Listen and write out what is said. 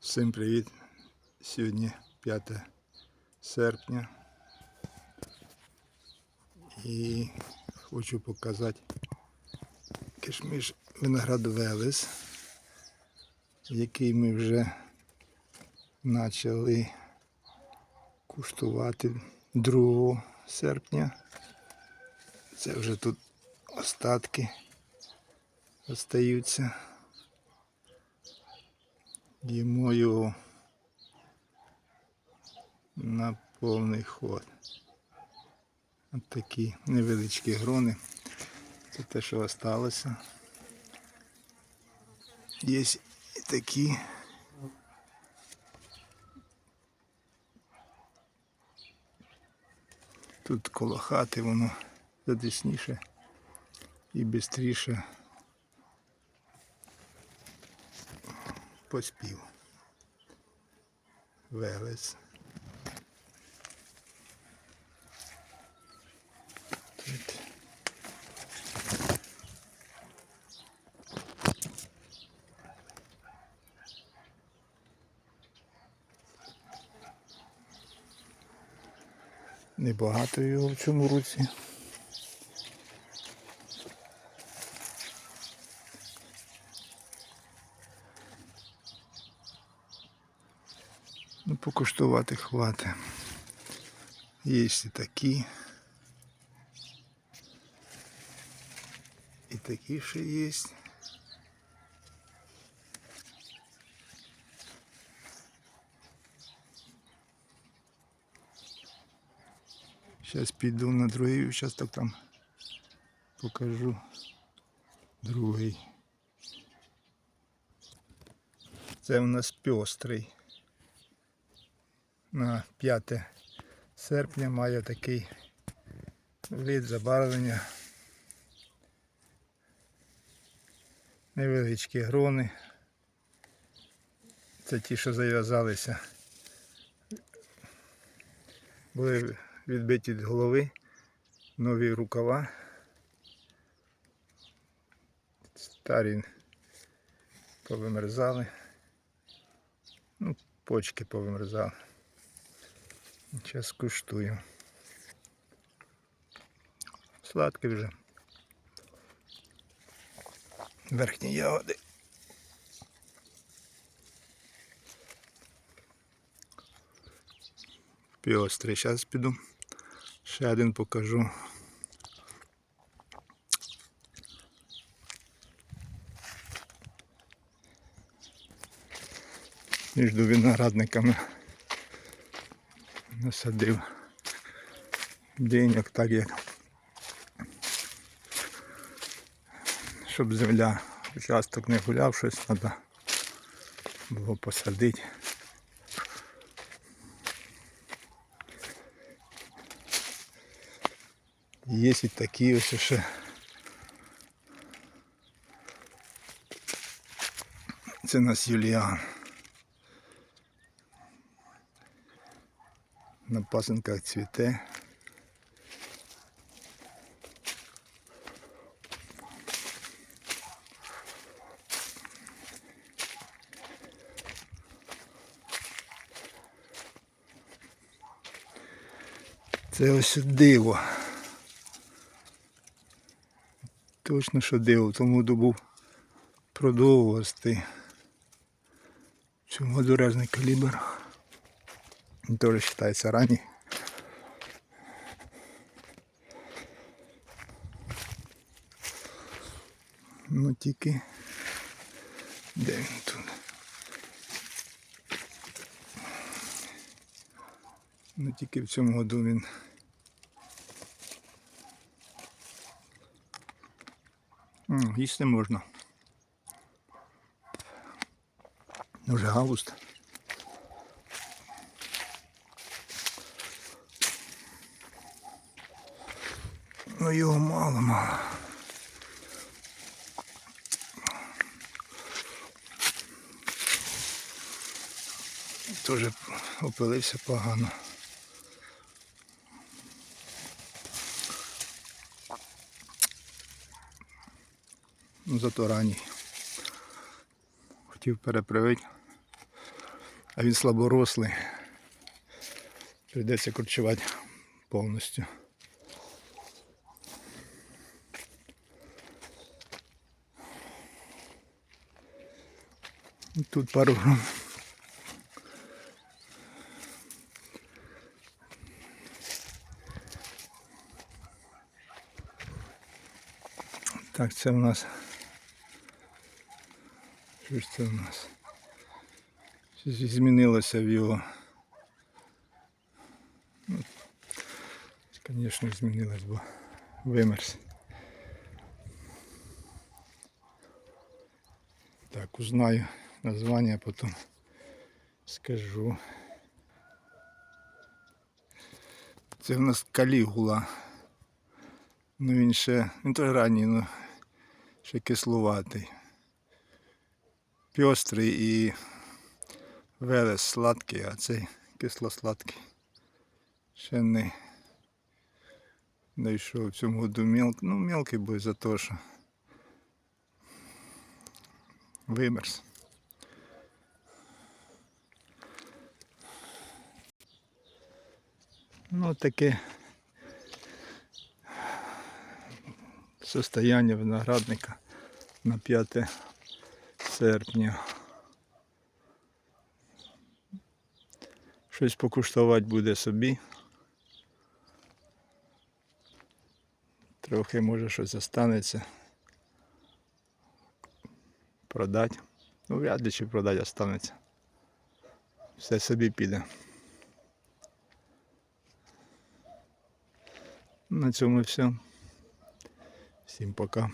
Всім привіт! Сьогодні 5 серпня і хочу показати кишміш виноград Велес, який ми вже почали куштувати 2 серпня. Це вже тут остатки остаються. Їмо його на повний ход. От такі невеличкі грони. Це те, що залишилося. Є і такі. Тут коло хати воно затисніше і швидше поспів. Велес. Тут. Небагато його в цьому році. Ну, покуштувати хватить. Є і такі. І такі ще є. Зараз піду на другий участок там покажу другий. Це у нас пьострий на 5 серпня має такий вид забарвлення. Невеличкі грони. Це ті, що зав'язалися. Були відбиті від голови, нові рукава. Старі повимерзали. Ну, почки повимерзали. Зараз куштую. Сладкий вже. Верхні ягоди. Піострий. Зараз піду. Ще один покажу. Між виноградниками насадив деньок так як щоб земля участок не гуляв, щось треба було посадити. Є і такі ось ще. Це нас Юліан. На пасинках цвіте. Це ось диво. Точно, що диво, тому продовгостий. В цьому году калібр. Він теж вважається. Ну тільки де він тут? Ну тільки в цьому году він їсти можна. Вже август. Ну його мало мало. Теж опилився погано. Ну зато ранній. Хотів перепривити. А він слаборослий. Прийдеться корчувати повністю. Тут пару грам. Так, це у нас. Що ж це у нас? Щось змінилося в його. Ну, звісно, змінилось, бо вимерз. Так, узнаю названня, потім скажу. Це в нас калігула. Ну він ще, він теж ранній, ну ще кислуватий. Пьострий і велес сладкий, а цей кисло-сладкий. Ще не дійшов в цьому году мілкий. Ну, мілкий буде за те, що вимерз. Ну, таке состояние виноградника на 5 серпня. Щось покуштувати буде собі. Трохи може щось останеться. Продати. Ну, вряд ли чи продати останеться. Все собі піде. На цьому все. Всім пока.